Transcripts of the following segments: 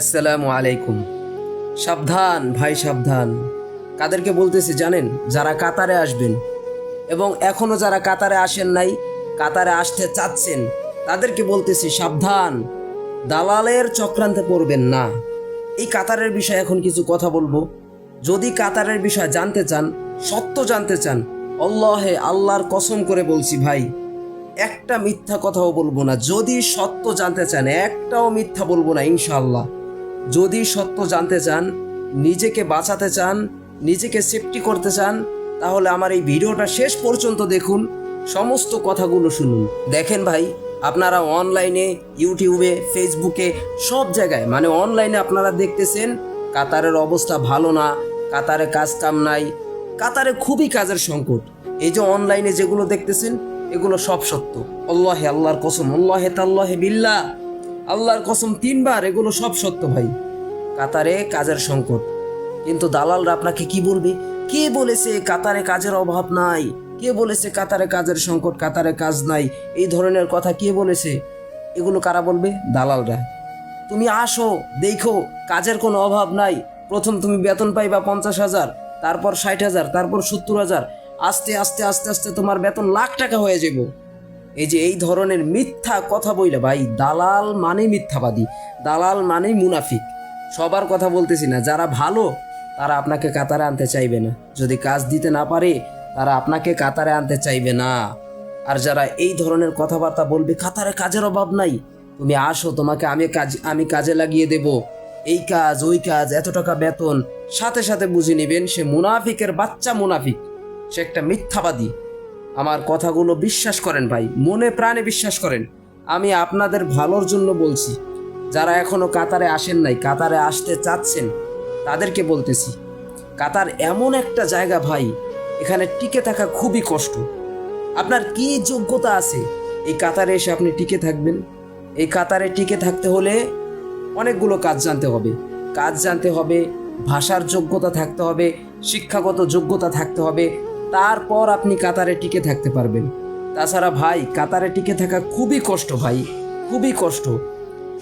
আসসালামু আলাইকুম। সাবধান, ভাই, সাবধান। কাদেরকে বলতেছি, জানেন, যারা কাতারে আসবেন এবং এখনও যারা কাতারে আসেন নাই, কাতারে আসতে চাচ্ছেন, তাদেরকে বলতেছি, সাবধান। দালালের চক্রান্তে পড়বেন না। এই কাতারের বিষয়ে এখন কিছু কথা বলব। যদি কাতারের বিষয় জানতে চান, সত্য জানতে চান অল্লাহে আল্লাহর কসম করে বলছি, ভাই, একটা মিথ্যা কথাও বলব না। যদি সত্য জানতে চান, একটাও মিথ্যা বলব না, ইনশাআল্লাহ। যদি সত্য জানতে চান, নিজেকে বাঁচাতে চান, নিজেকে সেফটি করতে চান, তাহলে আমার এই ভিডিওটা শেষ পর্যন্ত দেখুন, সমস্ত কথাগুলো শুনুন। দেখেন ভাই, আপনারা অনলাইনে ইউটিউবে ফেসবুকে সব জায়গায় মানে অনলাইনে আপনারা দেখতেছেন, কাতারের অবস্থা ভালো না, কাতারে কাজ কাম নাই, কাতারে খুবই কাজের সংকট। এই যে অনলাইনে যেগুলো দেখতেছেন, এগুলো সব সত্য। আল্লাহে আল্লাহর কসম, আল্লাহে তাল্লাহে বিল্লাহ। আল্লাহর কসম তিনবার এগুলো সব সত্য ভাই। কাতারে কাজের সংকট। কিন্তু দালালরা আপনাকে কি বলবে? কে বলেছে কাতারে কাজের অভাব নাই? কে বলেছে কাতারে কাজের সংকট, কাতারে কাজ নাই? এই ধরনের কথা কে বলেছে? এগুলো কারা বলবে? দালালরা। তুমি আসো, দেখো, কাজের কোনো অভাব নাই। প্রথম তুমি বেতন পাইবা পঞ্চাশ হাজার, তারপর ষাট হাজার, তারপর সত্তর হাজার। আস্তে আস্তে আস্তে আস্তে তোমার বেতন লাখ টাকা হয়ে যাব এই যে এই ধরনের মিথ্যা কথা বইলে ভাই, দালাল মানেই মিথ্যাবাদী, দালাল মানেই মুনাফিক। সবার কথা বলতেছি না, যারা ভালো, তারা আপনাকে কাতারে আনতে চাইবে না। যদি কাজ দিতে না পারে, তারা আপনাকে কাতারে আনতে চাইবে না। আর যারা এই ধরনের কথাবার্তা বলবে, কাতারে কাজের অভাব নাই। তুমি আসো, তোমাকে আমি কাজ, আমি কাজে লাগিয়ে দেব। এই কাজ, ওই কাজ, এত টাকা বেতন। সাথে সাথে বুঝে নেবেন, সে মুনাফিকের বাচ্চা মুনাফিক। সে একটা মিথ্যাবাদী। আমার কথাগুলো বিশ্বাস করেন ভাই, মনে প্রাণে বিশ্বাস করেন। আমি আপনাদের ভালোর জন্য বলছি, যারা এখনও কাতারে আসেন নাই, কাতারে আসতে চাচ্ছেন, তাদেরকে বলতেছি, কাতার এমন একটা জায়গা ভাই, এখানে টিকে থাকা খুবই কষ্ট। আপনার কি যোগ্যতা আছে? এই কাতারে এসে আপনি টিকে থাকবেন। এই কাতারে টিকে থাকতে হলে অনেকগুলো কাজ জানতে হবে। কাজ জানতে হবে, ভাষার যোগ্যতা থাকতে হবে, শিক্ষাগত যোগ্যতা থাকতে হবে তারপর আপনি কাতারে টিকে থাকতে পারবেন। তাছাড়া ভাই, কাতারে টিকে থাকা খুবই কষ্ট ভাই, খুবই কষ্ট।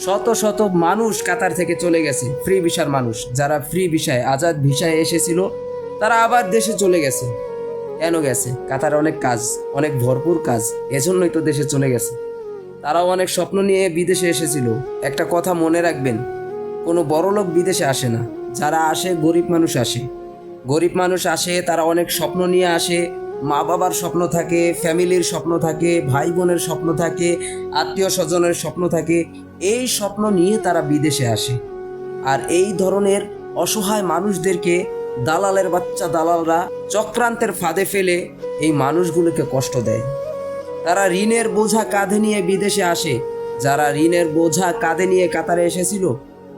শত শত মানুষ কাতার থেকে চলে গেছে, ফ্রি ভিসার মানুষ। যারা ফ্রি ভিসায়, আজাদ ভিসায় এসেছিল, তারা আবার দেশে চলে গেছে। কেন গেছে? কাতারে অনেক কাজ, অনেক ভরপুর কাজ, এজন্যই তো দেশে চলে গেছে। তারাও অনেক স্বপ্ন নিয়ে বিদেশে এসেছিল। একটা কথা মনে রাখবেন, কোনো বড় লোক বিদেশে আসে না। যারা আসে, গরিব মানুষ আসে। গরিব মানুষ আসে, তারা অনেক স্বপ্ন নিয়ে আসে। মা বাবার স্বপ্ন থাকে, ফ্যামিলির স্বপ্ন থাকে, ভাই বোনের স্বপ্ন থাকে, আত্মীয় স্বজনের স্বপ্ন থাকে। এই স্বপ্ন নিয়ে তারা বিদেশে আসে। আর এই ধরনের অসহায় মানুষদেরকে দালালের বাচ্চা দালালরা চক্রান্তের ফাঁদে ফেলে এই মানুষগুলোকে কষ্ট দেয়। তারা ঋণের বোঝা কাঁধে নিয়ে বিদেশে আসে। যারা ঋণের বোঝা কাঁধে নিয়ে কাতারে এসেছিল,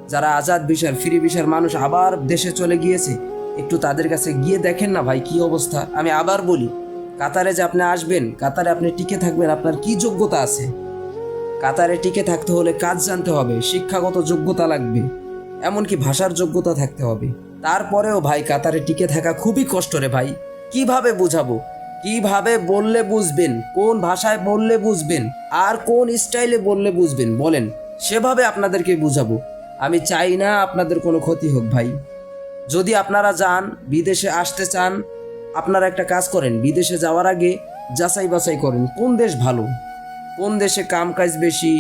যারা আজাদ বিশার ফ্রি বিশার মানুষ আবার দেশে চলে গিয়েছে একটু তাদের কাছে গিয়ে দেখেন না ভাই, কি অবস্থা। আমি আবার বলি, কাতারে যে আপনি আসবেন, কাতারে আপনি টিকে থাকবেন, আপনার কি যোগ্যতা আছে? কাতারে টিকে থাকতে হলে কাজ জানতে হবে, শিক্ষাগত যোগ্যতা লাগবে, এমনকি ভাষার যোগ্যতা থাকতে হবে। তারপরেও ভাই, কাতারে টিকে থাকা খুবই কষ্ট রে ভাই। কীভাবে বুঝাবো? কীভাবে বললে বুঝবেন? কোন ভাষায় বললে বুঝবেন? আর কোন স্টাইলে বললে বুঝবেন? বলেন, সেভাবে আপনাদেরকে বুঝাবো। আমি চাই না আপনাদের কোনো ক্ষতি হোক ভাই। যদি আপনারা যান, বিদেশে আসতে চান, আপনারা একটা কাজ করেন, বিদেশে যাওয়ার আগে যাচাই বাছাই করেন, কোন দেশ ভালো, কোন দেশে কাম কাজ বেশি,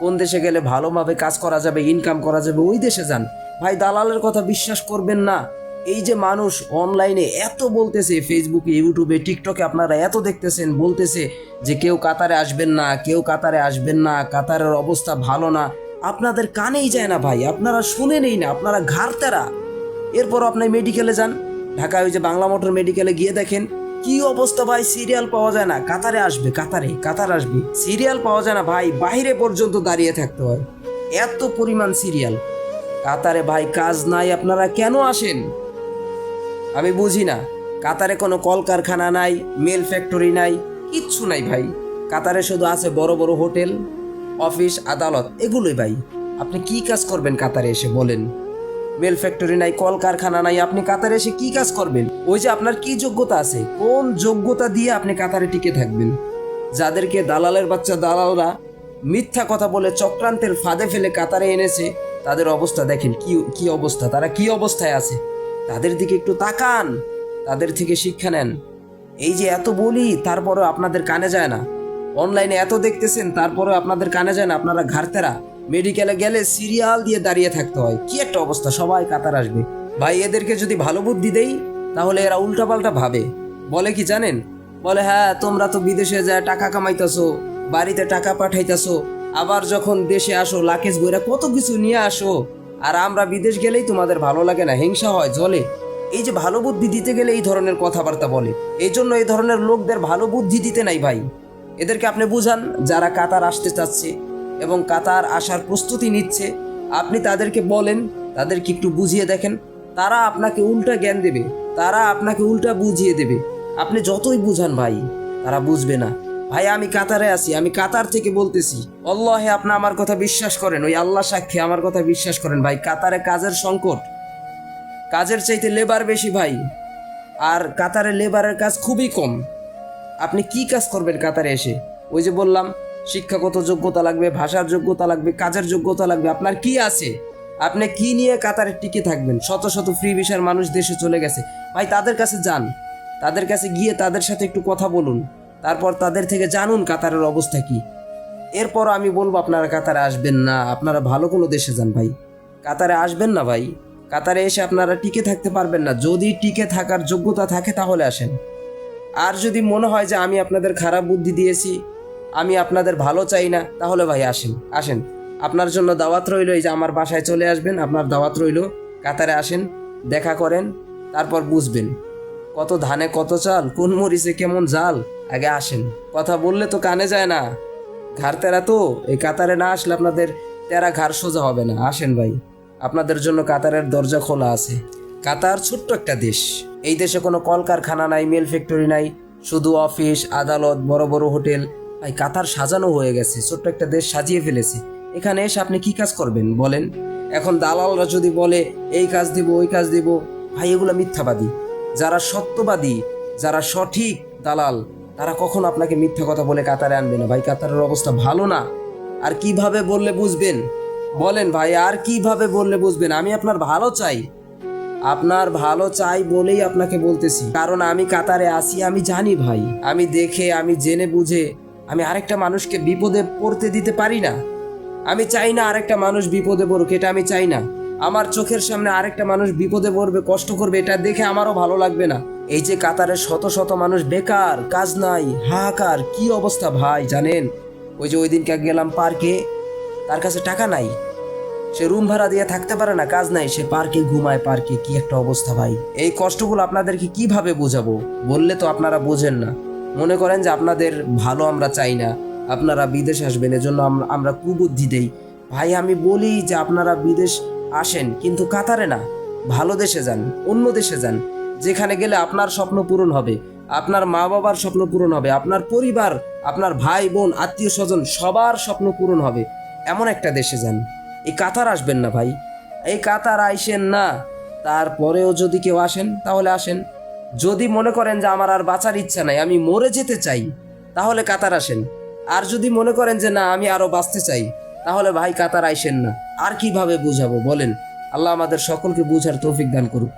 কোন দেশে গেলে ভালোভাবে কাজ করা যাবে ইনকাম করা যাবে, ওই দেশে যান। ভাই, দালালের কথা বিশ্বাস করবেন না। এই যে মানুষ অনলাইনে এত বলতেছে ফেসবুকে ইউটিউবে টিকটকে আপনারা এত দেখতেছেন, বলতেছে যে কেউ কাতারে আসবেন না, কেউ কাতারে আসবেন না, কাতারের অবস্থা ভালো না। আপনাদের কানেই যায় না ভাই, আপনারা শুনেনই না, আপনারা ঘাড়তেরা এরপর আপনি মেডিকেলে যান। ঢাকায় ওই যে বাংলা মোটর মেডিকেলে গিয়ে দেখেন, কি অবস্থা ভাই সিরিয়াল পাওয়া যায় না। কাতারে আসবে, কাতারে, কাতার আসবে। সিরিয়াল পাওয়া যায় না ভাই, বাইরে পর্যন্ত দাঁড়িয়ে থাকতে হয়। এত পরিমাণ সিরিয়াল কাতারে ভাই, কাজ নাই, আপনারা কেন আসেন? আমি বুঝি না। কাতারে কোনো কলকারখানা নাই মেল ফ্যাক্টরি নাই, কিচ্ছু নাই ভাই। কাতারে শুধু আছে বড় বড় হোটেল, অফিস, আদালত, এগুলোই ভাই। আপনি কি কাজ করবেন কাতারে এসে বলেন। মেল ফ্যাক্টরি নাই, কলকারখানা নাই, আপনি কাতারে এসে কি কাজ করবেন? ওই যে আপনার কি যোগ্যতা আছে? কোন যোগ্যতা দিয়ে আপনি কাতারে টিকে থাকবেন? যাদেরকে দালালের বাচ্চা দালালরা মিথ্যা কথা বলে চক্রান্তের ফাঁদে ফেলে কাতারে এনেছে, তাদের অবস্থা দেখেন, কি কি অবস্থা? তারা কি অবস্থায় আছে? তাদের দিকে একটু তাকান, তাদের থেকে শিক্ষা নেন। এই যে এত বলি, তারপরেও আপনাদের কানে যায় না। অনলাইনে এত দেখতেছেন, তারপরেও আপনাদের কানে যায় না, আপনারা ঘাড়তেরা। মেডিকেলে গেলে সিরিয়াল দিয়ে দাঁড়িয়ে থাকতে হয়। কি একটা অবস্থা, সবাই কাতার আসবে। ভাই, এদেরকে যদি ভালো বুদ্ধি দেই, তাহলে এরা উল্টাপাল্টা ভাবে। বলে কি জানেন? বলে হ্যাঁ তোমরা তো বিদেশে যায় টাকা কামাইতেছো, বাড়িতে টাকা পাঠাইতেছো, আবার যখন দেশে আসো লাকেজ বইরা কত কিছু নিয়ে আসো, আর আমরা বিদেশ গেলেই তোমাদের ভালো লাগে না, হিংসা হয়, জলে। এই যে ভালো বুদ্ধি দিতে গেলে এই ধরনের কথাবার্তা বলে। এই জন্য এই ধরনের লোকদের ভালো বুদ্ধি দিতে নাই ভাই। এদেরকে আপনি বুঝান, যারা কাতার আসতে চাচ্ছে। এবং কাতার আসার প্রস্তুতি নিচ্ছে। আপনি তাদেরকে বলেন, তাদেরকে একটু বুঝিয়ে দেখেন। তারা আপনাকে উল্টা জ্ঞান দেবে, তারা আপনাকে উল্টা বুঝিয়ে দেবে। আপনি যতই বুঝান ভাই, তারা বুঝবে না। ভাই, আমি কাতারে আছি, আমি কাতার থেকে বলতেছি। অল্লাহে আপনি আমার কথা বিশ্বাস করেন, ওই আল্লাহ সাক্ষী আমার কথা বিশ্বাস করেন ভাই। কাতারে কাজের সংকট, কাজের চাইতে লেবার বেশি ভাই। আর কাতারে লেবারের কাজ খুবই কম। আপনি কি কাজ করবেন কাতারে এসে? ওই যে বললাম শিক্ষাগত যোগ্যতা লাগবে, ভাষার যোগ্যতা লাগবে, কাজের যোগ্যতা লাগবে, আপনার কি আছে? আপনি কি নিয়ে কাতারে টিকে থাকবেন? শত শত ফ্রি ভিসার মানুষ দেশে চলে গেছে। ভাই, তাদের কাছে যান। তাদের কাছে গিয়ে তাদের সাথে একটু কথা বলুন। তারপর তাদের থেকে জানুন কাতারের অবস্থা কি। এরপর আমি বলব, আপনারা কাতারে আসবেন না। আপনারা ভালো কোনো দেশে যান ভাই। কাতারে আসবেন না ভাই। কাতারে এসে আপনারা টিকে থাকতে পারবেন না। যদি টিকে থাকার যোগ্যতা থাকে তাহলে আসেন। আর যদি মনে হয় যে আমি আপনাদের খারাপ বুদ্ধি দিয়েছি আমি আপনাদের ভালো চাই না, তাহলে ভাই আসেন আসেন। আপনার জন্য দাওয়াত রইল, এই যে আমার বাসায় চলে আসবেন, আপনার দাওয়াত রইল, কাতারে আসেন, দেখা করেন, তারপর বুঝবেন। কত ধানে কত চাল, কোন মরিচে কেমন জাল, আগে আসেন। কথা বললে তো কানে যায় না। ঘাড় তেরা তো, এই কাতারে না আসলে আপনাদের তেরা ঘাড় সোজা হবে না। আসেন ভাই, আপনাদের জন্য কাতারের দরজা খোলা আছে। কাতার ছোট্ট একটা দেশ। এই দেশে কোনো কলকারখানা নাই, মেল ফ্যাক্টরি নাই, শুধু অফিস, আদালত, বড় বড় হোটেল ভাই কাতার সাজানো হয়ে গেছে, ছোট্ট একটা দেশ সাজিয়ে ফেলেছে। এখানে এসে আপনি কি কাজ করবেন, বলেন? এখন দালালরা যদি বলে, এই কাজ দিব, ওই কাজ দিব, ভাই, এগুলো মিথ্যাবাদী। যারা সত্যবাদী, যারা সঠিক দালাল, তারা কখন আপনাকে মিথ্যা কথা বলে কাতারে আনবে না। ভাই, কাতারের অবস্থা ভালো না। আর কীভাবে বললে বুঝবেন? বলেন ভাই, আর কীভাবে বললে বুঝবেন? আমি আপনার ভালো চাই। আপনার ভালো চাই বলেই আপনাকে বলতেছি। কারণ আমি কাতারে আসি আমি জানি ভাই। আমি দেখে, আমি জেনে বুঝে আমি আরেকটা মানুষকে বিপদে পড়তে দিতে পারি না। আমি চাই না আরেকটা মানুষ বিপদে পড়ুক, এটা আমি চাই না। আমার চোখের সামনে আরেকটা মানুষ বিপদে পড়বে, কষ্ট করবে, এটা দেখে আমারও ভালো লাগবে না। এই যে কাতারে শত শত মানুষ, বেকার, কাজ নাই, হাহাকার, কি অবস্থা ভাই, জানেন? ওই যে ওই দিনকে গেলাম পার্কে, তার কাছে টাকা নাই। সে রুম ভাড়া দিয়ে থাকতে পারে না, কাজ নাই, সে পার্কে ঘুমায়, পার্কে কি একটা অবস্থা ভাই। এই কষ্টগুলো আপনাদেরকে কীভাবে বোঝাবো? বললে তো আপনারা বোঝেন না। মনে করেন যে আপনাদের ভালো আমরা চাই না, আপনারা বিদেশ আসবেন, এজন্য আমরা কুবুদ্ধি দেই। ভাই, আমি বলি যে আপনারা বিদেশ আসেন, কিন্তু কাতারে না, ভালো দেশে যান, অন্য দেশে যান। যেখানে গেলে আপনার স্বপ্ন পূরণ হবে, আপনার মা বাবার স্বপ্ন পূরণ হবে, আপনার পরিবার, আপনার ভাই, বোন, আত্মীয় স্বজন, সবার স্বপ্ন পূরণ হবে। এমন একটা দেশে যান। এই কাতার আসবেন না ভাই। এই কাতার আইসেন না, তারপরেও যদি কেউ আসেন, তাহলে আসেন। যদি মনে করেন যে আমার আর বাঁচার ইচ্ছা নাই, আমি মরে যেতে চাই, তাহলে কাতার আসেন। আর যদি মনে করেন যে না, আমি আরও বাঁচতে চাই, তাহলে ভাই কাতার আইসেন না। আর কীভাবে বুঝাবো? বলেন। আল্লাহ আমাদের সকলকে বুঝার তৌফিক দান করুক।